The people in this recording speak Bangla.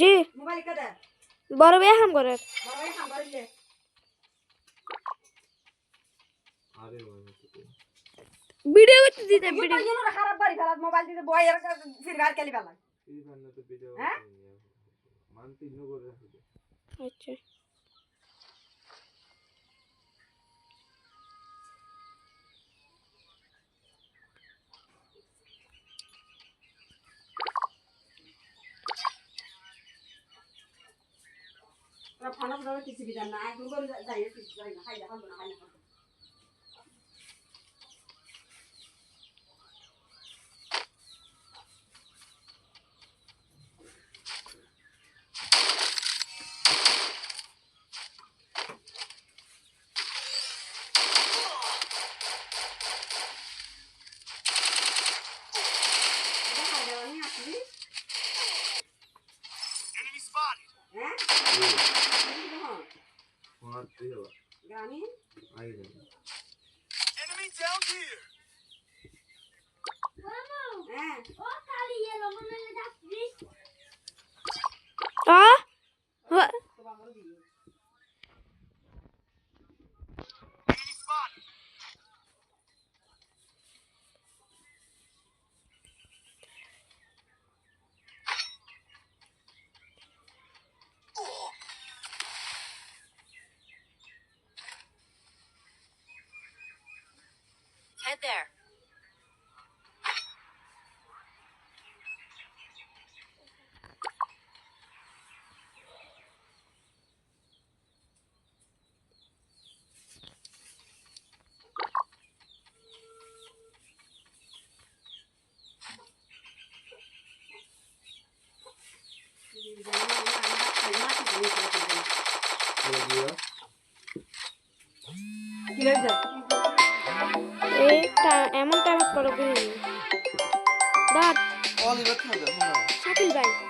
জি। মোবাইল কে দে বড় ভাই হাম করে ভিডিও করতে দিতে ভিডিও। খারাপ বাড়ি ফেলাত মোবাইল দিতে বয় এর ফির গাল কেলি ফেলা এই বান্না তো ভিডিও হ্যাঁ? আচ্ছা। ফানা ফানা কিছু বিধান না। একদম যাই না খাই না খাব না না। Got him? I didn't. Enemy down here! Vamos! É. Ô, Thalia, não vou me dar triste. Ó! Ó! there. টা- এমন টাইম করো দাঁড়। শাকিল ভাই।